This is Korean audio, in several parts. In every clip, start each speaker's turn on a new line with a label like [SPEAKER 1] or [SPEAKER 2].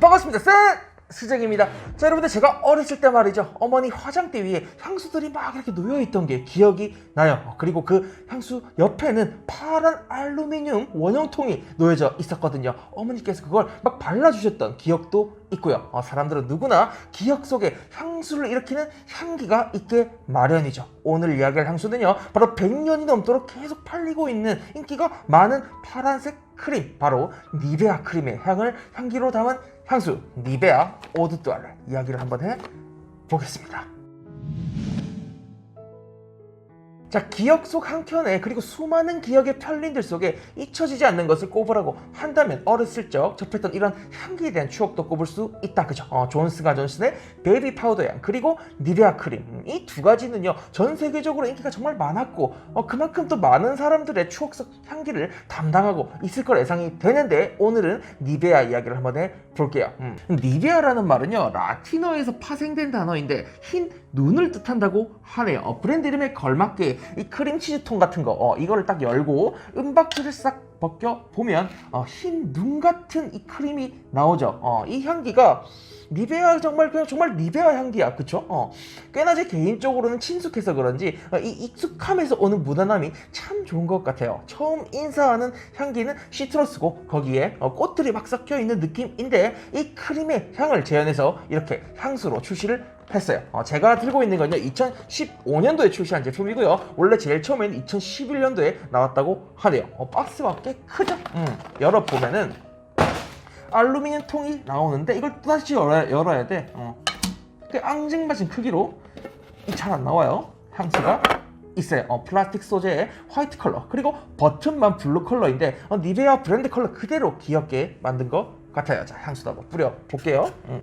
[SPEAKER 1] 반갑습니다. 쌤! 스정입니다. 자, 여러분들 제가 어렸을 때 말이죠. 어머니 화장대 위에 향수들이 막 이렇게 놓여있던 게 기억이 나요. 어, 그리고 그 향수 옆에는 파란 알루미늄 원형통이 놓여져 있었거든요. 어머니께서 그걸 막 발라주셨던 기억도 있고요. 어, 사람들은 누구나 기억 속에 향수를 일으키는 향기가 있게 마련이죠. 오늘 이야기할 향수는요. 바로 100년이 넘도록 계속 팔리고 있는 인기가 많은 파란색 크림 바로 니베아 크림의 향을 향기로 담은 향수 니베아 오드 뚜알 이야기를 한번 해 보겠습니다. 자 기억 속 한켠에 그리고 수많은 기억의 편린들 속에 잊혀지지 않는 것을 꼽으라고 한다면 어렸을 적 접했던 이런 향기에 대한 추억도 꼽을 수 있다 그죠? 어, 존스가 존슨의 베이비 파우더 향 그리고 니베아 크림 이 두 가지는요 전 세계적으로 인기가 정말 많았고 어, 그만큼 또 많은 사람들의 추억 속 향기를 담당하고 있을 걸 예상이 되는데 오늘은 니베아 이야기를 한번 해볼게요 음. 니베아라는 말은요 라틴어에서 파생된 단어인데 흰 눈을 뜻한다고? 하네요 어, 브랜드 이름에 걸맞게 이 크림치즈 통 같은 거. 어, 이거를 딱 열고 은박지를 싹 벗겨 보면 어, 흰 눈 같은 이 크림이 나오죠. 어, 이 향기가 니베아 정말 그냥 정말 니베아 향기야. 그쵸? 어, 꽤나 제 개인적으로는 친숙해서 그런지 어, 이 익숙함에서 오는 무난함이 참 좋은 것 같아요. 처음 인사하는 향기는 시트러스고 거기에 어, 꽃들이 막 섞여 있는 느낌인데 이 크림의 향을 재현해서 이렇게 향수로 출시를 했어요. 어, 제가 들고 있는 건요, 2015년도에 출시한 제품이고요. 원래 제일 처음에는 2011년도에 나왔다고 하네요. 어, 박스가 꽤 크죠? 음, 열어보면은 알루미늄 통이 나오는데 이걸 또 다시 열어야, 열어야 돼. 어. 꽤 앙증맞은 크기로 잘 안 나와요. 향수가 있어요. 어, 플라스틱 소재의 화이트 컬러 그리고 버튼만 블루 컬러인데 어, 니베아 브랜드 컬러 그대로 귀엽게 만든 것 같아요. 자 향수도 한번 뿌려 볼게요. 음.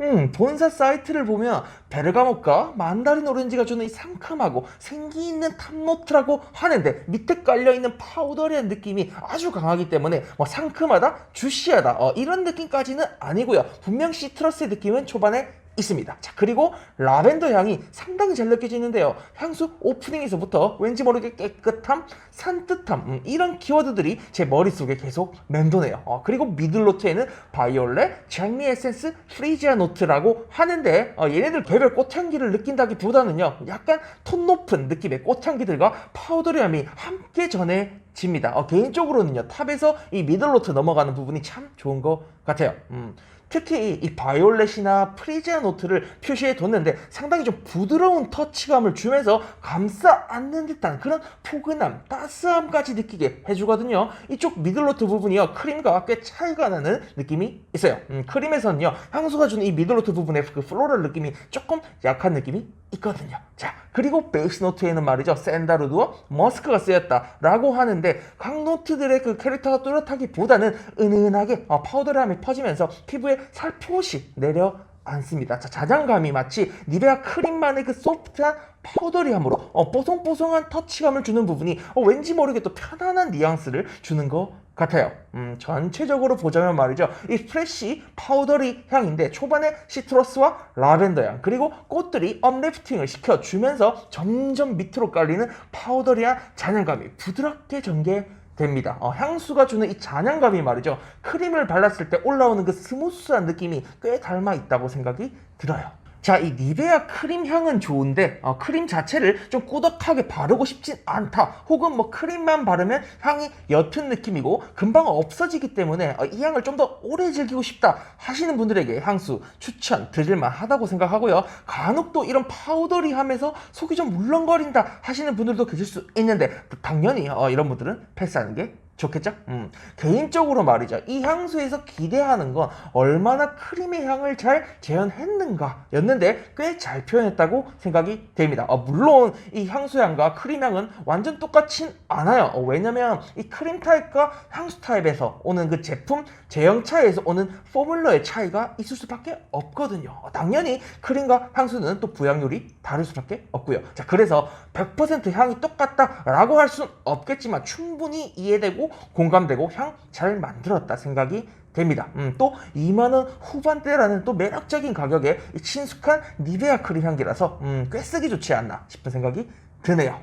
[SPEAKER 1] 음, 본사 사이트를 보면 베르가못과 만다린 오렌지가 주는 이 상큼하고 생기 있는 탑노트라고 하는데 밑에 깔려 있는 파우더리한 느낌이 아주 강하기 때문에 뭐 상큼하다, 주시하다 어, 이런 느낌까지는 아니고요. 분명 시트러스의 느낌은 초반에 있습니다. 자, 그리고 라벤더 향이 상당히 잘 느껴지는데요. 향수 오프닝에서부터 왠지 모르게 깨끗함, 산뜻함, 음, 이런 키워드들이 제 머릿속에 계속 맴도네요. 어, 그리고 미들노트에는 바이올렛, 장미 에센스, 프리지아 노트라고 하는데 어, 얘네들 개별 꽃향기를 느낀다기보다는요. 약간 톤 높은 느낌의 꽃향기들과 파우더리함이 함께 전해 집니다. 어, 개인적으로는요. 탑에서 이 미들노트 넘어가는 부분이 참 좋은 것 같아요. 음. 특히 이 바이올렛이나 프리지아 노트를 표시해 뒀는데 상당히 좀 부드러운 터치감을 주면서 감싸 안는 듯한 그런 포근함, 따스함까지 느끼게 해주거든요. 이쪽 미들노트 부분이요 크림과 꽤 차이가 나는 느낌이 있어요. 음, 크림에서는요 향수가 주는 이 미들노트 부분의 그 플로럴 느낌이 조금 약한 느낌이 있거든요. 자, 그리고 베이스 노트에는 말이죠. 샌다르드와 머스크가 쓰였다라고 하는데 각 노트들의 그 캐릭터가 뚜렷하기보다는 은은하게 어, 파우더감이 퍼지면서 피부에 살포시 내려 않습니다. 자, 자장감이 마치 니베아 크림만의 그 소프트한 파우더리함으로 어, 뽀송뽀송한 터치감을 주는 부분이 어, 왠지 모르게 또 편안한 뉘앙스를 주는 것 같아요. 음, 전체적으로 보자면 말이죠. 이 프레쉬 파우더리 향인데 초반에 시트러스와 라벤더 향 그리고 꽃들이 업리프팅을 시켜주면서 점점 밑으로 깔리는 파우더리한 잔향감이 부드럽게 전개 됩니다. 어, 향수가 주는 이 잔향감이 말이죠. 크림을 발랐을 때 올라오는 그 스무스한 느낌이 꽤 닮아 있다고 생각이 들어요. 자, 이 니베아 크림 향은 좋은데 어, 크림 자체를 좀 꾸덕하게 바르고 싶진 않다. 혹은 뭐 크림만 바르면 향이 옅은 느낌이고 금방 없어지기 때문에 어, 이 향을 좀 더 오래 즐기고 싶다 하시는 분들에게 향수 추천 드릴만 하다고 생각하고요. 간혹 또 이런 파우더리하면서 속이 좀 물렁거린다 하시는 분들도 계실 수 있는데 당연히 어, 이런 분들은 패스하는 게 좋겠죠? 음. 개인적으로 말이죠. 이 향수에서 기대하는 건 얼마나 크림의 향을 잘 재현했는가 였는데 꽤 잘 표현했다고 생각이 됩니다. 어, 물론 이 향수 향과 크림 향은 완전 똑같진 않아요. 어, 왜냐면 이 크림 타입과 향수 타입에서 오는 그 제품 제형차에서 오는 포뮬러의 차이가 있을 수밖에 없거든요. 어, 당연히 크림과 향수는 또 부양률이 다를 수밖에 없고요. 자, 그래서 100% 향이 똑같다라고 할 수는 없겠지만 충분히 이해되고 공감되고 향 잘 만들었다 생각이 됩니다. 음, 또 2만원 후반대라는 또 매력적인 가격에 이 친숙한 니베아 크림 향기라서 음, 꽤 쓰기 좋지 않나 싶은 생각이 드네요.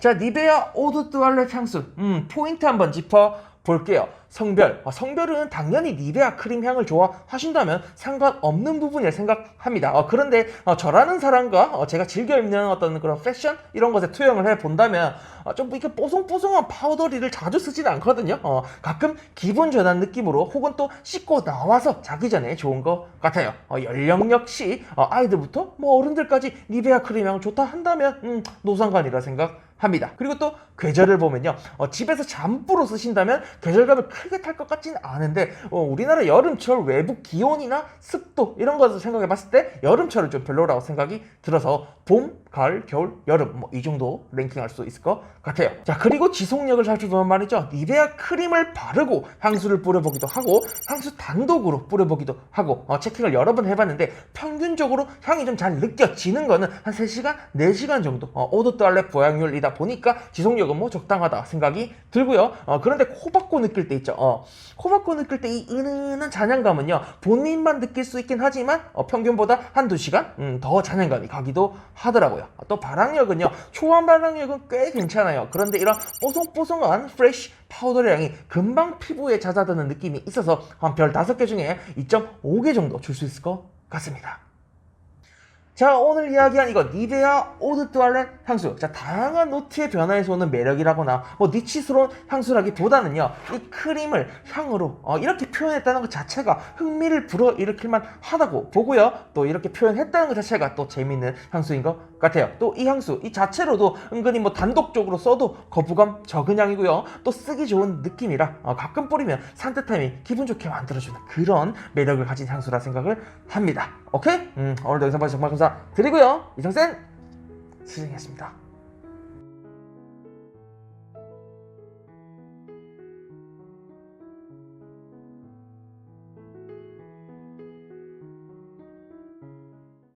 [SPEAKER 1] 자, 니베아 오드 뚜알렛 향수. 음, 포인트 한번 짚어 볼게요. 성별. 어, 성별은 당연히 니베아 크림 향을 좋아하신다면 상관없는 부분이라 생각합니다. 어, 그런데 어, 저라는 사람과 어, 제가 즐겨 입는 어떤 그런 패션 이런 것에 투영을 해 본다면 어, 좀 이렇게 뽀송뽀송한 파우더리를 자주 쓰지는 않거든요. 어, 가끔 기분 전환 느낌으로 혹은 또 씻고 나와서 자기 전에 좋은 것 같아요. 어, 연령 역시 어, 아이들부터 뭐 어른들까지 니베아 크림 향 좋다 한다면 음, 노상관이라 생각 합니다. 그리고 또 계절을 보면요. 어, 집에서 잠부로 쓰신다면 계절감을 크게 탈 것 같지는 않은데 어, 우리나라 여름철 외부 기온이나 습도 이런 것을 생각해 봤을 때 여름철은 좀 별로라고 생각이 들어서 봄, 가을, 겨울, 여름 뭐 이 정도 랭킹할 수 있을 것 같아요. 자 그리고 지속력을 살펴보면 말이죠. 니베아 크림을 바르고 향수를 뿌려보기도 하고 향수 단독으로 뿌려보기도 하고 어, 체킹을 여러 번 해봤는데 평균적으로 향이 좀 잘 느껴지는 거는 한 3시간, 4시간 정도 어, 오도뚜알렛 보양률이다 보니까 지속력은 뭐 적당하다 생각이 들고요. 어, 그런데 코 박고 느낄 때 있죠. 어, 코 박고 느낄 때 이 은은한 잔향감은요. 본인만 느낄 수 있긴 하지만 어, 평균보다 한두 시간 음, 더 잔향감이 가기도 하더라고요. 어, 또 발향력은요. 초반 발향력은 꽤 괜찮아요. 그런데 이런 뽀송뽀송한 프레쉬 파우더의 향이 금방 피부에 잦아드는 느낌이 있어서 한별 5개 중에 2.5개 정도 줄 수 있을 것 같습니다. 자 오늘 이야기한 이거 니베아 오드 뚜알렛 향수. 자 다양한 노트의 변화에서 오는 매력이라거나 뭐 니치스러운 향수라기보다는요 이 크림을 향으로 어, 이렇게 표현했다는 것 자체가 흥미를 불어일으킬 만 하다고 보고요. 또 이렇게 표현했다는 것 자체가 또 재밌는 향수인 것 같아요. 또 이 향수 이 자체로도 은근히 뭐 단독적으로 써도 거부감 적은 향이고요. 또 쓰기 좋은 느낌이라 어, 가끔 뿌리면 산뜻함이 기분 좋게 만들어주는 그런 매력을 가진 향수라 생각을 합니다. 오케이? 음, 오늘도 영상 봐주셔서 정말 감사 드리고요. 이성센 수정이었습니다